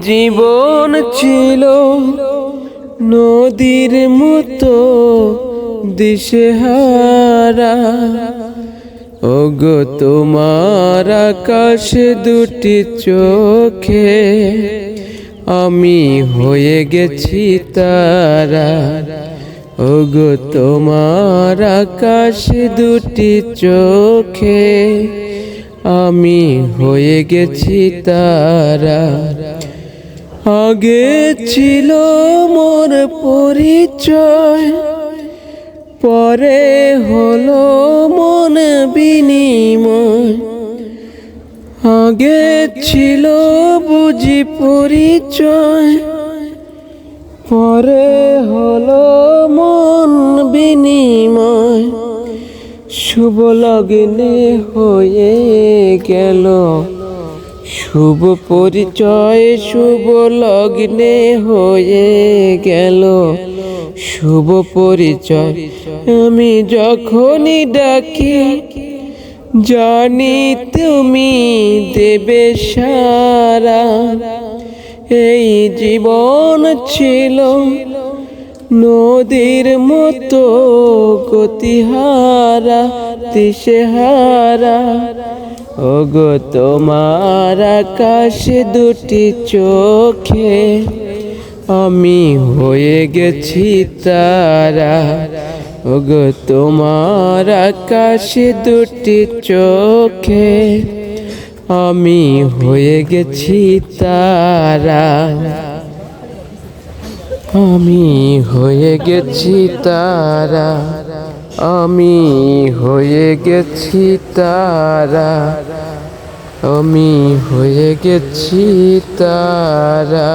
জীবন ছিল নদীর মতো দিশেহারা। ওগো, তোমার আকাশে দুটি চোখে আমি হয়ে গেছি তারা। ওগো, তোমার আকাশে দুটি চোখে আমি হয়ে গেছি তারা। আগে ছিল মোর পরিচয়, পরে হলো মন বিনিময়। আগে ছিল বুঝি পরিচয়, পরে হলো শুভ লগ্নে হয়ে গেল। শুভ পরিচয়, শুভ লগ্নে হয়ে গেল। শুভ পরিচয় আমি যখনই ডাকি, জানি তুমি দেবে সারা। এই জীবন ছিল নদীর মতো গতিহারা দিশেহারা ওগো, তোমার আকাশে দুটি চোখে আমি হয়ে গেছি তারা। ওগো, তোমার আকাশে দুটি চোখে আমি হয়ে গেছি তারা। আমি হয়ে গেছি তারা। আমি হয়ে গেছি তারা। আমি হয়ে গেছি তারা।